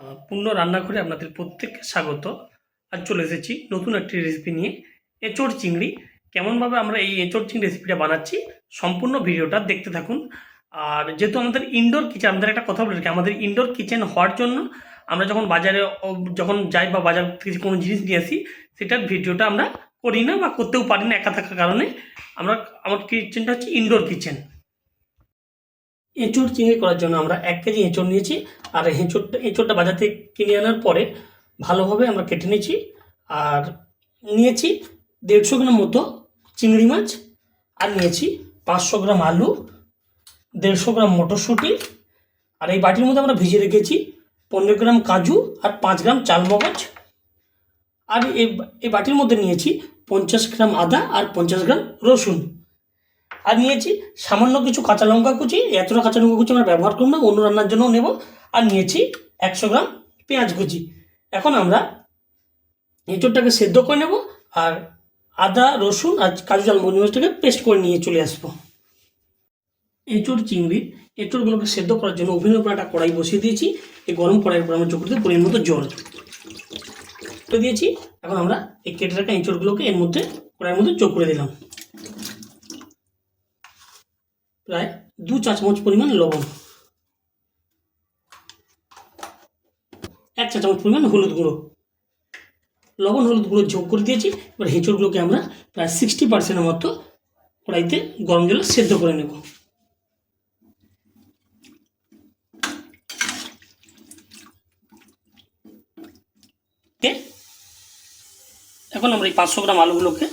আহ, পূর্ণ রান্নাঘরে আপনাদের প্রত্যেককে স্বাগত। আর চলে এসেছি নতুন একটি রেসিপি নিয়ে। এঁচড় চিংড়ি কেমনভাবে আমরা এই এঁচড় চিংড়ি রেসিপিটা বানাচ্ছি সম্পূর্ণ ভিডিওটা দেখতে থাকুন। আর যেহেতু আমাদের ইনডোর কিচেন আমাদের একটা কথা বলে আমাদের ইনডোর কিচেন হওয়ার জন্য আমরা যখন বাজারে যখন যাই বা বাজার থেকে কোনো জিনিস নিয়ে আসি সেটার ভিডিওটা আমরা করি না বা করতেও পারি না একা থাকার কারণে। আমরা আমার কিচেনটা হচ্ছে ইনডোর কিচেন এঁচড় চিংড়ি করার জন্য আমরা এক কেজি এঁচড় নিয়েছি। আর এঁচড়টা এঁচড়টা বাজার থেকে কিনে আনার পরে ভালোভাবে আমরা কেটে নিয়েছি। আর নিয়েছি দেড়শো গ্রাম মতো চিংড়ি মাছ। আর নিয়েছি পাঁচশো গ্রাম আলু, দেড়শো গ্রাম মটরশুঁটি। আর এই বাটির মধ্যে আমরা ভিজিয়ে রেখেছি পনেরো গ্রাম কাজু আর পাঁচ গ্রাম চালমগজ। আর এই এই বাটির মধ্যে নিয়েছি পঞ্চাশ গ্রাম আদা আর পঞ্চাশ গ্রাম রসুন। আর নিয়েছি সামান্য কিছু কাঁচা লঙ্কা কুচি। এতটা কাঁচা লঙ্কা কুচি আমরা ব্যবহার করব না, অন্য রান্নার জন্য নেব। আর নিয়েছি একশো গ্রাম পেঁয়াজ কুচি। এখন আমরা এঁচড়টাকে সেদ্ধ করে নেব আর আদা, রসুন আর কাজু চাল মরিচটাকে পেস্ট করে নিয়ে চলে আসব। এঁচড়, চিংড়ি এঁচড়গুলোকে সেদ্ধ করার জন্য ওভেনের উপর একটা কড়াই বসিয়ে দিয়েছি। এই গরম কড়াইয়ের উপর আমরা যোগ পরিমাণ মতো জল। দিয়েছি। এখন আমরা এই কেটে রাখা এঁচড়গুলোকে এর মধ্যে কড়াইয়ের মধ্যে যোগ করে দিলাম। প্রায় দু চা চামচ পরিমাণ লবণ। এক চা চামচ পরিমাণ হলুদ গুঁড়ো। লবণ হলুদ গুঁড়ো যোগ করে দিয়েছি। এবার হেঁচড়গুলোকে আমরা প্রায় সিক্সটি পার্সেন্টের মতো কড়াইতে গরম জলে সেদ্ধ করে নেব। এখন আমরা এই পাঁচশো গ্রাম আলুগুলোকে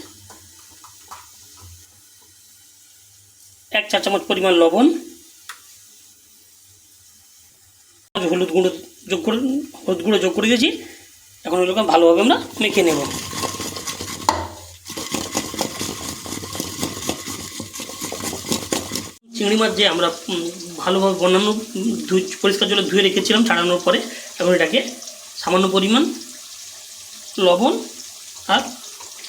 চা চামচ পরিমাণ লবণ। হলুদ গুঁড়ো যোগ করে হলুদ গুঁড়ো যোগ করে দিয়েছি। এখন ওগুলোকে ভালোভাবে আমরা মেখে নেব। চিংড়ি মাছ যে আমরা ভালোভাবে বন্যানো ধুই পরিষ্কার জলে ধুয়ে রেখেছিলাম ছাড়ানোর পরে, এখন এটাকে সামান্য পরিমাণ লবণ আর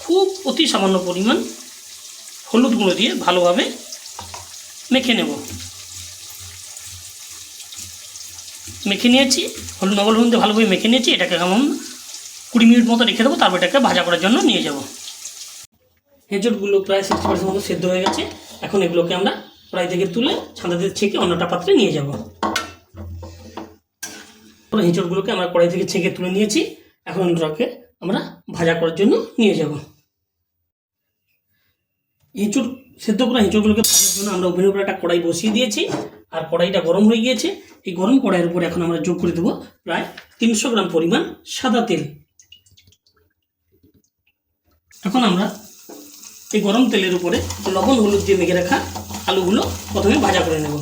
খুব অতি সামান্য পরিমাণ হলুদ গুঁড়ো দিয়ে ভালোভাবে মেখে নেব। মেখে নিয়েছি, হলুদ নবল হলুদ দিয়ে ভালোভাবে মেখে নিয়েছি, এটাকে কেমন কুড়ি মিনিট মতো রেখে দেবো, তারপর এটাকে ভাজা করার জন্য নিয়ে যাব। হেঁচড়গুলো প্রায় সিক্সটি পার্সেন্ট মতো সেদ্ধ হয়ে গেছে। এখন এগুলোকে আমরা কড়াই থেকে তুলে ছাঁদাতে ছেঁকে অন্যটা পাত্রে নিয়ে যাব। হেঁচড়গুলোকে আমরা কড়াই থেকে ছেঁকে তুলে নিয়েছি। এখন ওটাকে আমরা ভাজা করার জন্য নিয়ে যাব। এঁচড় সেদ্ধ করা এঁচড়গুলোকে ভাজার জন্য আমরা ওভেনের উপরে একটা কড়াই বসিয়ে দিয়েছি। আর কড়াইটা গরম হয়ে গিয়েছে। এই গরম কড়াইয়ের উপরে এখন আমরা যোগ করে দেবো প্রায় তিনশো গ্রাম পরিমাণ সাদা তেল। এখন আমরা এই গরম তেলের উপরে লবণ, হলুদ দিয়ে মেখে রাখা আলুগুলো প্রথমে ভাজা করে নেব।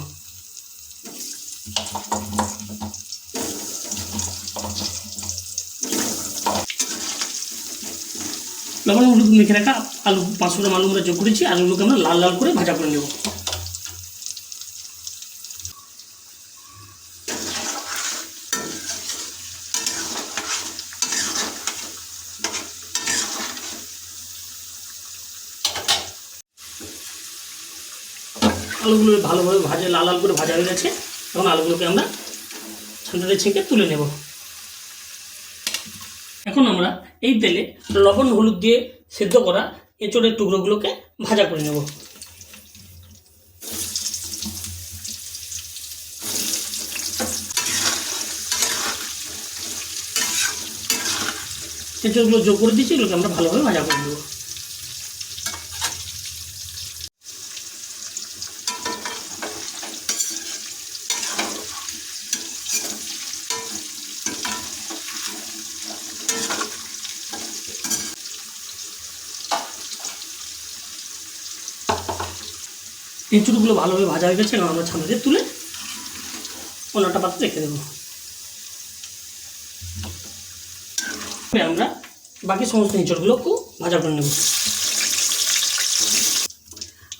লবণ হলুদ মেখে রাখা, আলু পাঁচশো গ্রাম আলু আমরা যোগ করেছি, আলুগুলোকে আমরা লাল লাল করে ভাজা করে নেব। আলুগুলো ভালোভাবে ভাজা, লাল লাল করে ভাজা হয়ে গেছে, এখন আলুগুলোকে আমরা ছাঁটাতে ছেঁকে তুলে নেব। এখন আমরা এই তেলে লবণ, হলুদ দিয়ে সেদ্ধ করা এঁচড়ের টুকরোগুলোকে ভাজা করে নেব। এঁচড়গুলো যোগ করে দিচ্ছি এগুলোকে আমরা ভালোভাবে ভাজা করে নেব। এঁচুড়গুলো ভালোভাবে ভাজা হয়ে গেছে এখন আমরা ছানা দিয়ে তুলে অন্যটা পাত্রে রেখে দেবো। আমরা বাকি সমস্ত এঁচড়গুলোকেও ভাজা করে নেব।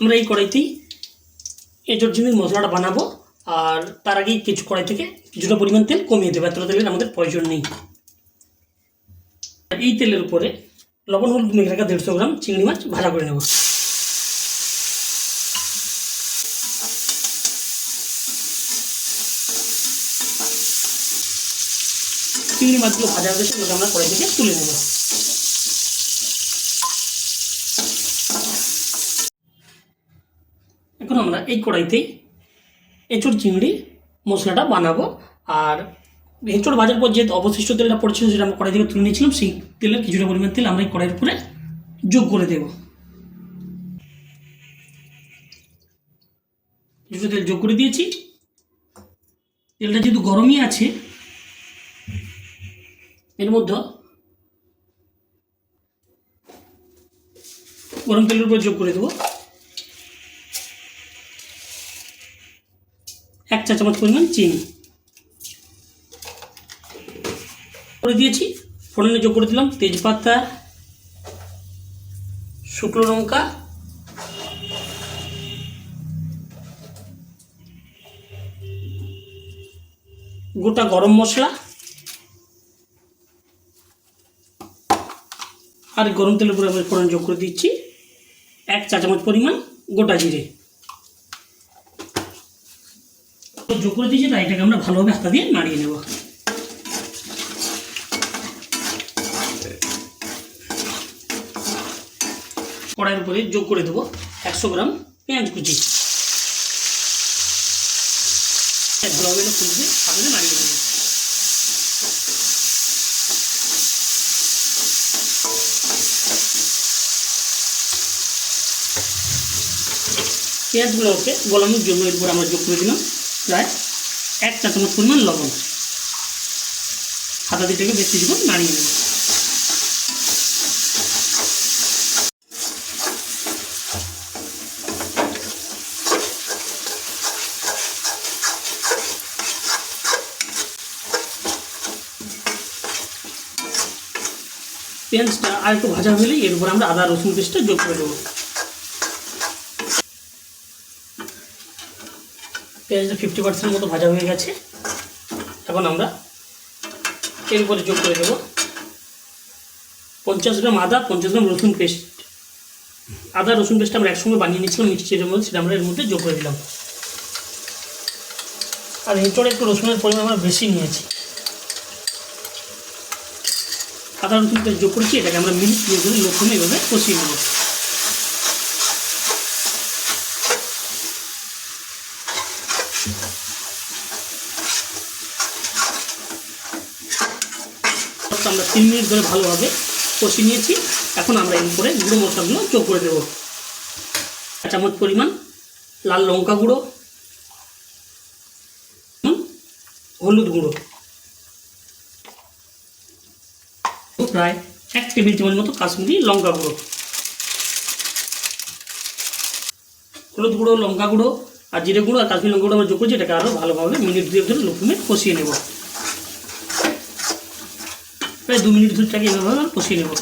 আমরা এই কড়াইতেই এঁচড় চিংড়ির মশলাটা বানাবো, আর তার আগেই কিছু কড়াই থেকে কিছুটা পরিমাণ তেল কমিয়ে দেবো, এতটা তেলের আমাদের প্রয়োজন নেই। এই তেলের উপরে লবণ, হলুদ মেখে রাখা দেড়শো গ্রাম, চিংড়ি মাছ ভাজা করে নেব। চিংড়ি মাছগুলো ভাজা হয়েছে সেগুলোকে আমরা কড়াই থেকে তুলে নেব। এখন আমরা এই কড়াইতেই এঁচড় চিংড়ি মশলাটা বানাবো। আর এঁচড় ভাজার পর যে অবশিষ্ট তেলটা পড়ছিল সেটা আমরা কড়াই থেকে তুলে নিয়েছিলাম, সেই তেলের কিছুটা পরিমাণ তেল আমরা এই কড়াইয়ের উপরে যোগ করে দেব। কিছুটা তেল যোগ করে দিয়েছি। তেলটা যেহেতু গরমই আছে মধ্যে গরম তেলের উপর যোগ করে দেবো। এক চা চামচ পরিমাণ চিনি। করে দিয়েছি, ফোড়নে যোগ করে দিলাম তেজপাতা, শুকনো লঙ্কা, গোটা গরম মশলা আর গরম তেলের উপরে ফোড়ন যোগ করে দিচ্ছি। এক চা চামচ পরিমাণ গোটা জিরে। যোগ করে দিয়েছি, তাই এটাকে আমরা ভালোভাবে হাতা দিয়ে নাড়িয়ে নেব। কড়াইয়ের উপরে যোগ করে দেবো একশো গ্রাম পেঁয়াজ কুচি। নাড়িয়ে নেব পেঁয়াজগুলোকে গলানোর জন্য এরপর আমরা যোগ করে দিলাম প্রায় এক চা চামচ পরিমাণ লবণ। হাতা দিটাকে বেশ কিছুক্ষণ নাড়িয়ে নেব। পেঁয়াজটা আর একটু ভাজা হলেই এর উপর আমরা আদা রসুন পেস্টটা যোগ করে দেবো। পেঁয়াজটা ফিফটি পার্সেন্ট মতো ভাজা হয়ে গেছে। এখন আমরা এর উপরে যোগ করে দেবো পঞ্চাশ গ্রাম আদা, পঞ্চাশ গ্রাম রসুন পেস্ট আদা, রসুন পেস্ট আমরা একসঙ্গে বানিয়ে নিয়েছিলাম মিক্সচারের মধ্যে সেটা আমরা এর মধ্যে যোগ করে দিলাম। আর এঁচড়ে একটু রসুনের পরিমাণ আমরা বেশি নিয়েছি। আদা, রসুন পেস্ট যোগ করেছি, এটাকে আমরা মিনিট দিয়ে ধরে লক্ষণে এভাবে কষিয়ে নেব তো আমরা তিন মিনিট ধরে ভালোভাবে কষিয়ে নিয়েছি। এখন আমরা এর উপরে গুঁড়ো মশলাগুলো যোগ করে দেবো। চামচ পরিমাণ লাল লঙ্কা গুঁড়ো, হলুদ গুঁড়ো। প্রায় এক টেবিল চামচ মতো কাশ্মীরি লঙ্কা গুঁড়ো। হলুদ গুঁড়ো, লঙ্কা গুঁড়ো আর জিরে গুঁড়ো আর কাশ্মীরি লঙ্কা গুঁড়ো আমরা যোগ করছি, এটাকে আরও ভালোভাবে মিনিট দুয়েক ধরে লুকুমে কষিয়ে নেব। প্রায় দু মিনিট এটাকে এভাবে কষিয়ে নেব।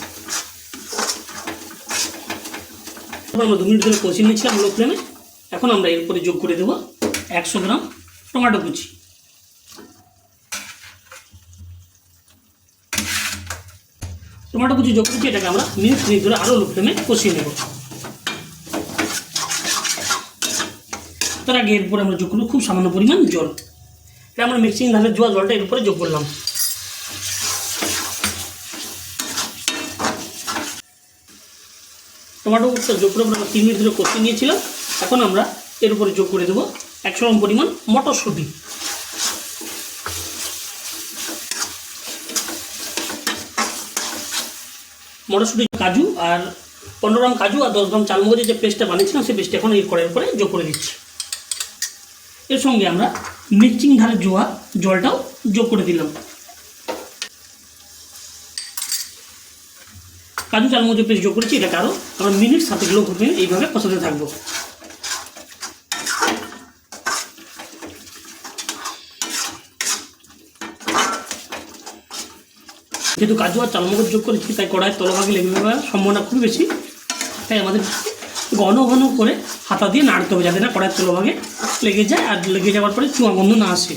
আমরা দু মিনিট ধরে কষিয়ে নিয়েছিলাম লো ফ্লেমে। এখন আমরা এরপরে যোগ করে দেবো একশো গ্রাম টমেটো কুচি। টমেটো কুচি যোগ করছি এটাকে আমরা মিনিট মিনিট ধরে আরও লো ফ্লেমে কষিয়ে নেব। তার আগে এরপরে আমরা যোগ করব খুব সামান্য পরিমাণ জল। এটা আমরা মিক্সিং ধানের জোয়া জলটা এর উপরে যোগ করলাম। টমেটো যোগ করে আমরা তিন মিনিট ধরে কষিয়ে নিয়েছিলাম। এখন আমরা এর উপরে যোগ করে দেবো একশো গ্রাম পরিমাণ মটরশুঁটি। মটরশুঁটি কাজু আর পনেরো গ্রাম কাজু আর দশ গ্রাম চালমগজের যে পেস্টটা বানিয়েছিলাম, সেই পেস্টটা এখন এই কড়াইয়ের উপরে যোগ করে দিচ্ছি। এর সঙ্গে আমরা মিক্সিং ধারের জোয়া, জলটাও যোগ করে দিলাম। কাজু চালমগজের পেস্ট যোগ করেছি, এটাকে আরও আমরা মিনিট সাথে গ্লো করবে এইভাবে কষাতে থাকব। যেহেতু কাজু আর চালমগজ যোগ করেছি, তাই কড়াইয়ের তলভাগে লেগে যাওয়ার সম্ভাবনা খুবই বেশি। তাই আমাদের ঘন ঘন করে হাতা দিয়ে নাড়তে হবে, যাতে না কড়াইয়ের তলভাগে লেগে যায়, আর লেগে যাওয়ার পরে চুয়া গন্ধ না আসে।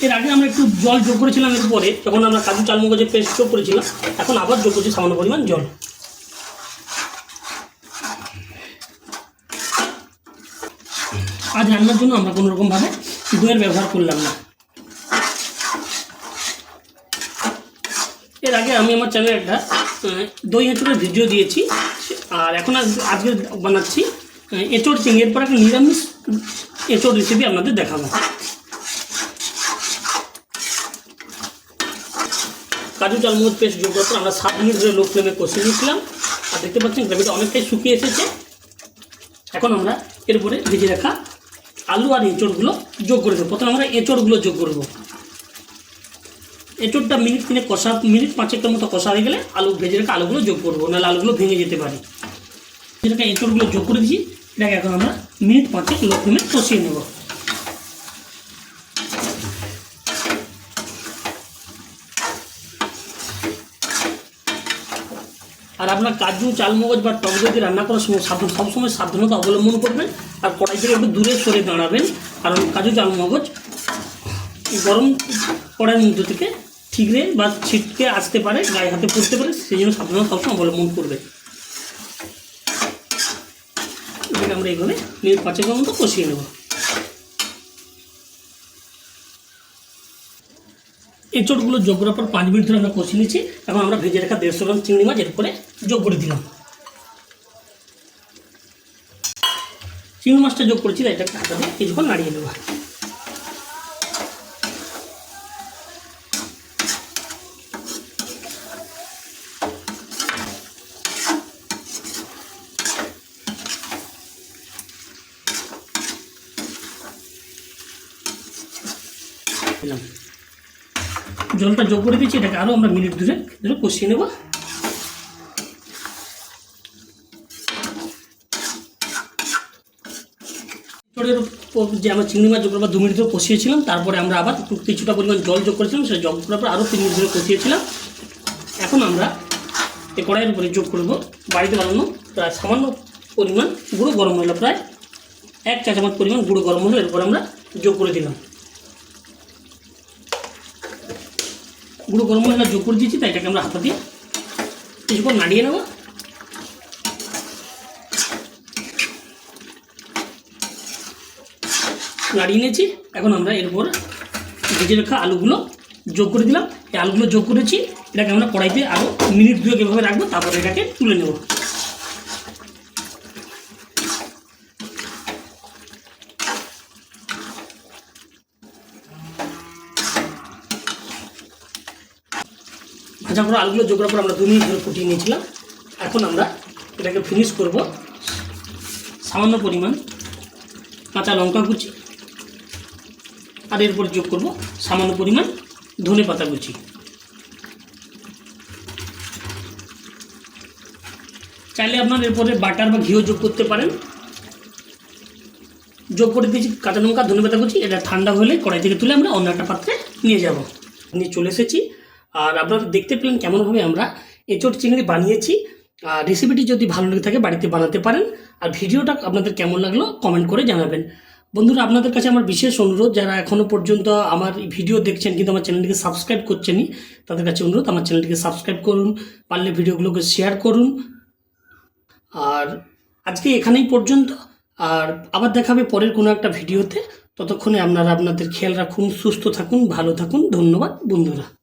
এর আগে আমরা একটু জল যোগ করেছিলাম এর পরে যখন আমরা কাজু চালমগজের পেস্ট যোগ করেছিলাম, এখন আবার যোগ করছি সামান্য পরিমাণ জল। আজ রান্নার জন্য আমরা কোনো রকমভাবে দইয়ের ব্যবহার করলাম না। এর আগে আমি আমার চ্যানেলে একটা দই এঁচড়ের ভিডিও দিয়েছি। আর এখন আজ- আজকে বানাচ্ছি এঁচড় চিংড়ি এরপর একটা নিরামিষ এঁচড় রেসিপি আপনাদের দেখাবো। কাজু চাল চালমগজ পেস্ট যোগ করার আমরা সাত মিনিট ধরে লো ফ্লেমে কষিয়ে নিয়েছিলাম। আর দেখতে পাচ্ছেন গ্রেভিটা অনেকটাই শুকিয়ে এসেছে। এখন আমরা এরপরে ভেজে রাখা আলু আর এঁচড়গুলো যোগ করে দেবো। প্রথমে আমরা এঁচড়গুলো যোগ করব এঁচড়টা মিনিট তিনে কষা, মিনিট পাঁচেকটার মতো কষা হয়ে গেলে আলু ভেজে রাখা আলুগুলো যোগ করব নাহলে আলুগুলো ভেঙে যেতে পারে। এঁচড়গুলো যোগ করে দিচ্ছি। এটাকে এখন আমরা মিনিট পাঁচেক লো ফ্লেমে কষিয়ে নেব। আর আপনার কাজু, চালমগজ বা টক দিয়ে রান্না করার সময় সবসময় সাবধানতা অবলম্বন করবেন আর কড়াই থেকে একটু দূরে সরে দাঁড়াবেন। কারণ কাজু, চালমগজ গরম কড়াইয়ের মধ্যে থেকে ঠিকরে বা ছিটকে আসতে পারে, গায়ে হাতে পড়তে পারে, সেই জন্য সাবধানতা সবসময় অবলম্বন করবে আমরা এইভাবে মিনিট পাঁচেকের মতো কষিয়ে নেব। এই চোটগুলো যোগ করার পর পাঁচ মিনিট ধরে আমরা কষিয়ে নিচ্ছি এবং আমরা ভেজে রাখা দেড়শো গ্রাম চিংড়ি মাছ এর যোগ করে দিলাম। চিংড়ি মাছটা যোগ করেছি, তাই এটাকে দিয়ে কিছুক্ষণ নাড়িয়ে দিলাম। জলটা যোগ করে দিচ্ছি এটাকে আরও আমরা মিনিট ধরে ধরে কষিয়ে নেব। যে আমরা চিংড়ি মাছ যোগ দু মিনিট ধরে কষিয়েছিলাম, তারপরে আমরা আবার কিছুটা পরিমাণ জল যোগ করেছিলাম, সেটা যোগ করার পর আরও তিন মিনিট ধরে কষিয়েছিলাম। এখন আমরা এই কড়াইয়ের উপরে যোগ করব। বাড়িতে বানানো প্রায় সামান্য পরিমাণ গুঁড়ো গরম মশলা, প্রায় এক চা চামচ পরিমাণ গুঁড়ো গরম মশলা এরপর আমরা যোগ করে দিলাম। গুঁড়ো গরম মশলা যোগ করে দিয়েছি, তাই এটাকে আমরা হাতা দিয়ে কিছুক্ষণ নাড়িয়ে নেব। নাড়িয়ে নিয়েছি, এখন আমরা এরপর ভেজে রাখা আলুগুলো যোগ করে দিলাম। এই আলুগুলো যোগ করেছি, এটাকে আমরা কড়াইতে আরও মিনিট দুয়েক এভাবে রাখব, তারপরে এটাকে তুলে নেব। ভাজা করা আলুগুলো যোগ পর আমরা দু মিনিট ধরে ফুটিয়ে নিয়েছিলাম, এখন আমরা এটাকে ফিনিশ করব। সামান্য পরিমাণ কাঁচা লঙ্কা কুচি, আর এরপর যোগ করব সামান্য পরিমাণ ধনে পাতা কুচি। চাইলে আপনার এরপরে বাটার বা ঘিও যোগ করতে পারেন। যোগ করে দিয়েছি কাঁচা লঙ্কা, ধনে পাতা কুচি, এটা ঠান্ডা হলে কড়াই থেকে তুলে আমরা অন্য একটা পাত্রে নিয়ে যাব। নিয়ে চলে এসেছি। আর আপনারা দেখতে পেলেন কেমনভাবে আমরা এঁচড় চিংড়ি বানিয়েছি। আর রেসিপিটি যদি ভালো লেগে থাকে, বাড়িতে বানাতে পারেন। আর ভিডিওটা আপনাদের কেমন লাগল কমেন্ট করে জানাবেন। বন্ধুরা, আপনাদের কাছে আমার বিশেষ অনুরোধ, যারা এখনও পর্যন্ত আমার ভিডিও দেখছেন কিন্তু আমার চ্যানেলটিকে সাবস্ক্রাইব করছেনই, তাদের কাছে অনুরোধ, আমার চ্যানেলটিকে সাবস্ক্রাইব করুন, পারলে ভিডিওগুলোকে শেয়ার করুন। আর আজকে এখানেই পর্যন্ত। আর আবার দেখাবে পরের কোনো একটা ভিডিওতে। ততক্ষণে আপনারা আপনাদের খেয়াল রাখুন, সুস্থ থাকুন, ভালো থাকুন। ধন্যবাদ, বন্ধুরা।